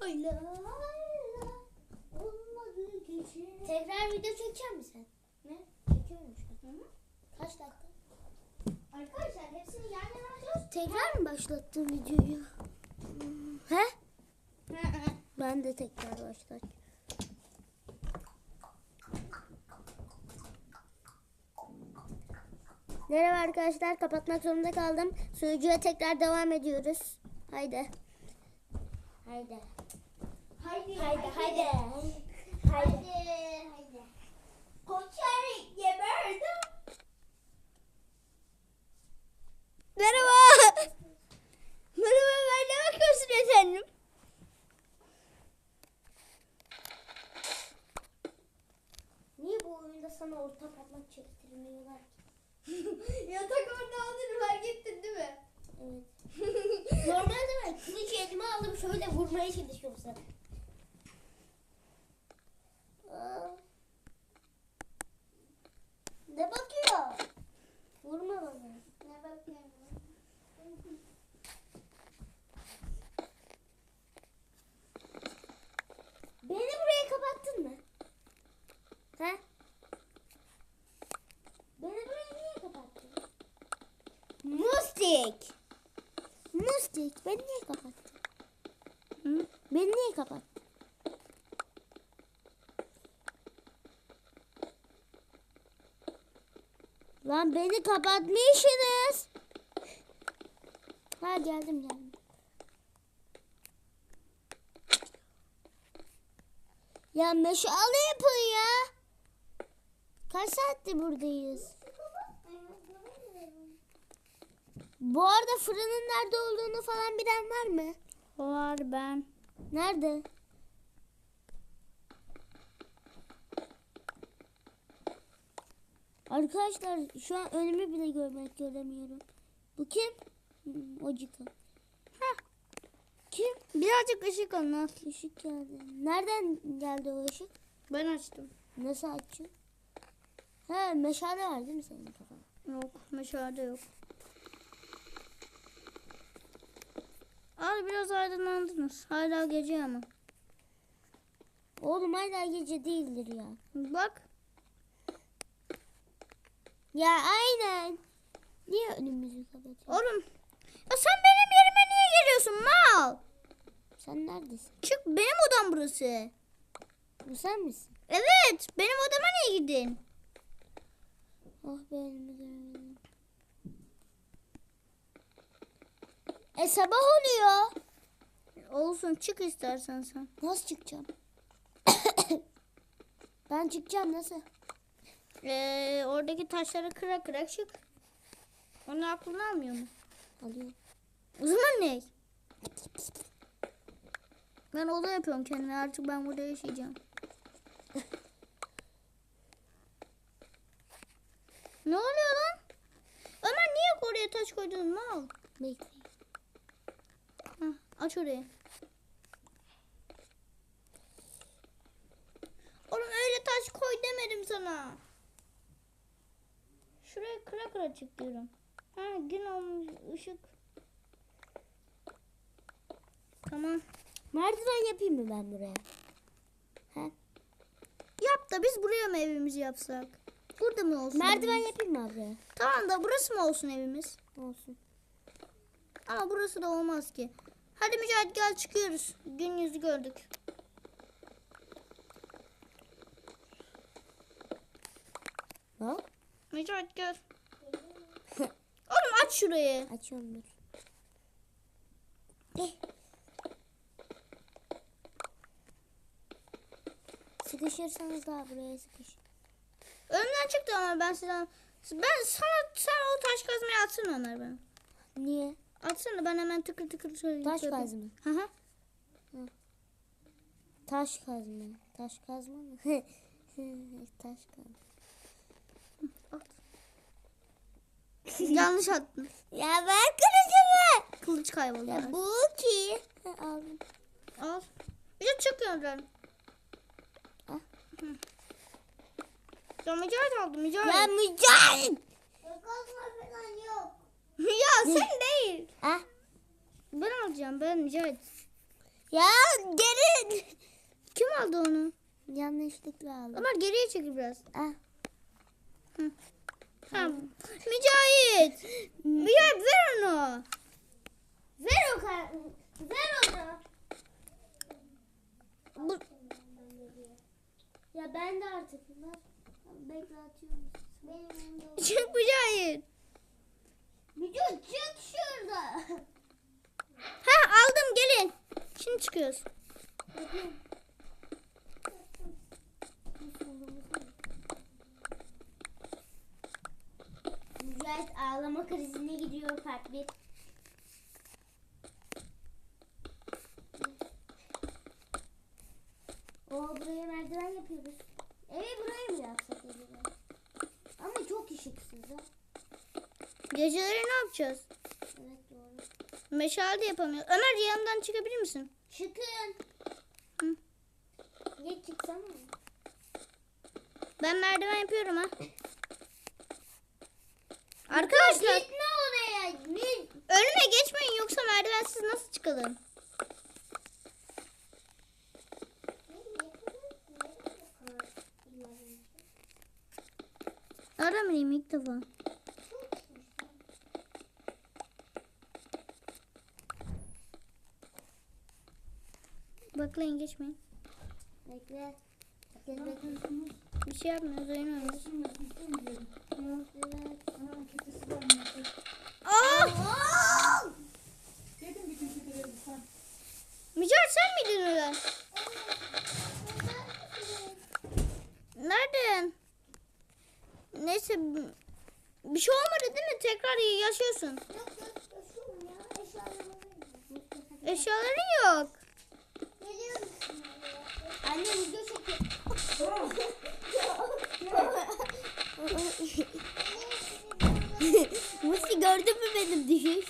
Ayla olmadı gece. Tekrar video çekecek misin? Ne? Çekiyor musun? Hı hı. Kaç dakika? Arkadaşlar hepsini yan yana alacağız. Tekrar mı başlattın videoyu? He? Ben de tekrar başlat. Merhaba arkadaşlar kapatmak zorunda kaldım. Sunucuya tekrar devam ediyoruz. Haydi. Haydi. Haydi Haydi haydi. Haydi haydi. Koçer geberdim. Merhaba. Merhaba ben ne bakıyorsun efendim? Niye bu oyunda sana orta parmak çektirmiyorlar ki? Yatak orada olduğunu fark ettin değil mi? Evet. Normalde ben kılıç elime alıp şöyle vurmaya çalışıyorum sana. Ne bakıyor? Vurma bana. Ne bakıyorum? Beni buraya kapattın mı? He? Beni buraya niye kapattın? Mustik. Mustik. Beni niye kapattın? Hı? Beni niye kapattın? Lan beni kapatmışsınız. Ha geldim geldim. Ya meşale yapın ya. Kaç saattir buradayız? Bu arada fırının nerede olduğunu falan bilen var mı? Var ben. Nerede? Arkadaşlar şu an önümü bile görmek göremiyorum. Bu kim? Hmm, o Cika. Heh. Kim? Birazcık ışık anlat. Işık geldi. Nereden geldi o ışık? Ben açtım. Nasıl açıyor? He meşale var değil mi senin kafanda? Yok meşale yok. Al biraz aydınlandınız. Hala gece ama. Oğlum hala gece değildir ya. Bak. Ya aynen. Niye önümüzü kapatıyorsun? Oğlum. Ya sen benim yerime niye geliyorsun mal? Sen neredesin? Çık benim odam burası. Bu sen misin? Evet. Benim odama niye gidin? Oh be elimi göremedim. E sabah oluyor. Olsun çık istersen sen. Nasıl çıkacağım? ben çıkacağım nasıl? Ee, oradaki taşları kıra kıra çık. Onu aklına almıyor mu? Alıyorum. O zaman ne? Ben oda yapıyorum kendime. Artık ben burada yaşayacağım. ne oluyor lan? Ömer niye oraya taş koydun mal? Bekle. Aç orayı. Oğlum öyle taş koy demedim sana. Şuraya kıra kıra çık diyorum. Ha gün olmuş ışık. Tamam. Merdiven yapayım mı ben buraya? He? Yap da biz buraya mı evimizi yapsak? Burada mı olsun? Merdiven evimiz? yapayım mı buraya? Tamam da burası mı olsun evimiz? Olsun. Ama burası da olmaz ki. Hadi Mücahit gel çıkıyoruz. Gün yüzü gördük. Ha? Mücahit gel. Şurayı. Açıyorum dur. Sıkışırsanız daha buraya sıkış. Önümden çıktı ama ben sana ben sana sen o taş kazmayı atsana Ömer bana. Niye? Atsana ben hemen tıkır tıkır söyleyeyim. Taş kazma. Hı hı. Taş kazma. Taş kazma mı? Taş kazma. At. Yanlış attın. Ya ver kılıcımı. Kılıç kayboldu. Ya bu ki. Aldım. Al. Bir de çık oradan. Al. Hı. Ya Mücahit aldı Mücahit. Ya Mücahit. kazma falan yok. ya sen değil. Ha? Ben alacağım ben Mücahit. Ya geri. Kim aldı onu? Yanlışlıkla aldım. Ömer geriye çekil biraz. Ah. Ha. Mücahit. Mücahit ver onu. Ver o kar. Ver onu. Bu, Ya ben de artık ver. Bekle atıyorum. Benim yanımda. çık Mücahit. Mücahit çık şurada. Ha aldım gelin. Şimdi çıkıyoruz. Mücahit ağlama krizine gidiyor part 1. Oo buraya merdiven yapıyoruz. Evet buraya mı yapsak acaba? Ama çok ışıksız ha. Geceleri ne yapacağız? Evet doğru. Meşale de yapamıyoruz. Ömer yanımdan çıkabilir misin? Çıkın. Hı. Niye çıksana? Ben merdiven yapıyorum ha. Arkadaşlar Gitme oraya. Ne? önüme geçmeyin yoksa merdivensiz nasıl çıkalım? Aramayayım ilk defa. Baklayın geçmeyin. Bekle. Bekle bekle. Bir şey yapmıyoruz oynuyoruz. Evet. Aa! Dedim bütün kedileri sen. Mücahit sen miydin öyle? Nereden? Neyse bir şey olmadı değil mi? Tekrar yaşıyorsun. Eşyaların yok. Anne video çekiyor. Musti gördün mü benim düşüş?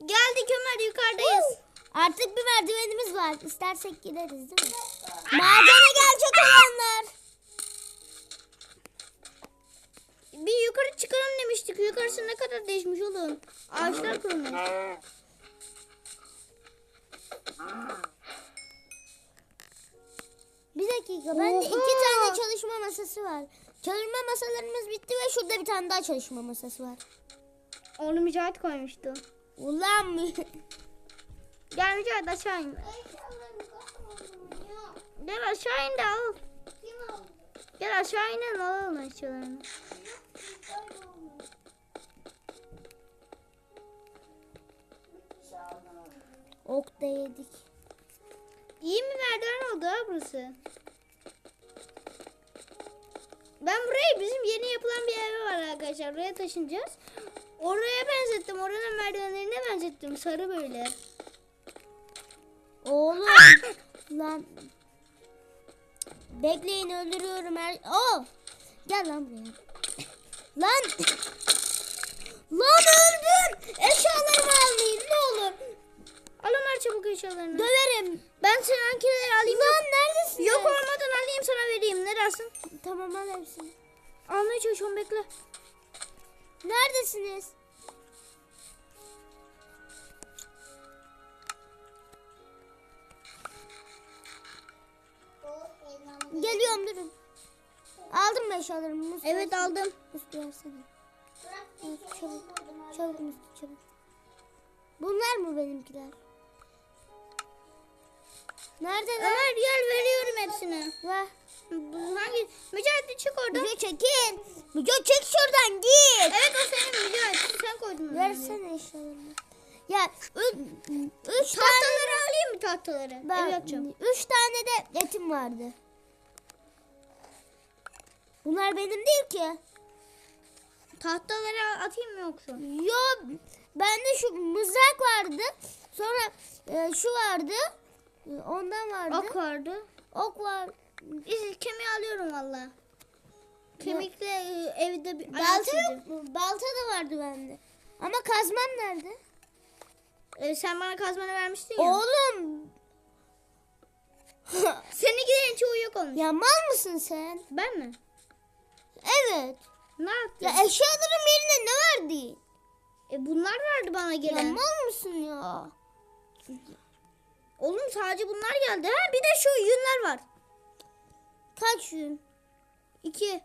Geldik Ömer yukarıdayız. Artık bir merdivenimiz var. İstersek gideriz değil mi? Madene gelecek olanlar. Bir yukarı çıkalım demiştik. Yukarısı ne kadar değişmiş oğlum. Ağaçlar kurumuş. Bir dakika. Bende iki Oha! tane çalışma masası var. Çalışma masalarımız bitti ve şurada bir tane daha çalışma masası var. Onu Mücahit koymuştu. Ulan mı? Gel Mücahit aşağı in. Gel aşağı in de al. Gel aşağı in de alalım eşyalarını. Ok da yedik. İyi mi merdiven oldu ha burası? Ben burayı bizim yeni yapılan bir ev var arkadaşlar. Oraya taşınacağız. Oraya benzettim. Oranın merdivenlerine benzettim. Sarı böyle. Oğlum. lan. Bekleyin öldürüyorum her. Oh. Gel lan buraya. Lan. lan öldüm. Eşyalarımı almayın ne olur. Al Ömer çabuk eşyalarını. Döverim. Ben seninkileri alayım. Lan neredesin? Yok olmadan alayım sana vereyim. Ne dersin? Tamam al hepsini. Almaya çalışıyorum bekle. Neredesiniz? Geliyorum durun. Aldım mı eşyalarımı? Musti Evet aldım. Musti versene. Musti, Çabuk. Çabuk Musti çabuk. Bunlar mı benimkiler? Neredeler? Ömer gel veriyorum hepsini. Ver. Hangi? Mücahit çık oradan. Müge çekin. Müge çek şuradan git. Evet o senin Mücahit. Sen koydun. Versene eşyalarımı. Ya üç, üç tane Tahtaları alayım mı tahtaları? Ev Ben yapacağım. üç tane de etim vardı. Bunlar benim değil ki. Tahtaları atayım mı yoksa? Yo bende şu mızrak vardı. Sonra e, şu vardı. Ondan vardı. Ok vardı. Ok var. İz, kemiği alıyorum valla. Kemikle e, evde bir Balta yok mu? Balta da vardı bende. Ama kazmam nerede? E, sen bana kazmanı vermiştin ya. Oğlum. Seninkilerin çoğu yok olmuş. ya mal mısın sen? Ben mi? Evet. Ne yaptın? Ya eşyalarım yerine ne verdi? e bunlar vardı bana Ya gelen. mal mısın ya? Oğlum sadece bunlar geldi. Ha bir de şu yünler var. Kaç yün? İki.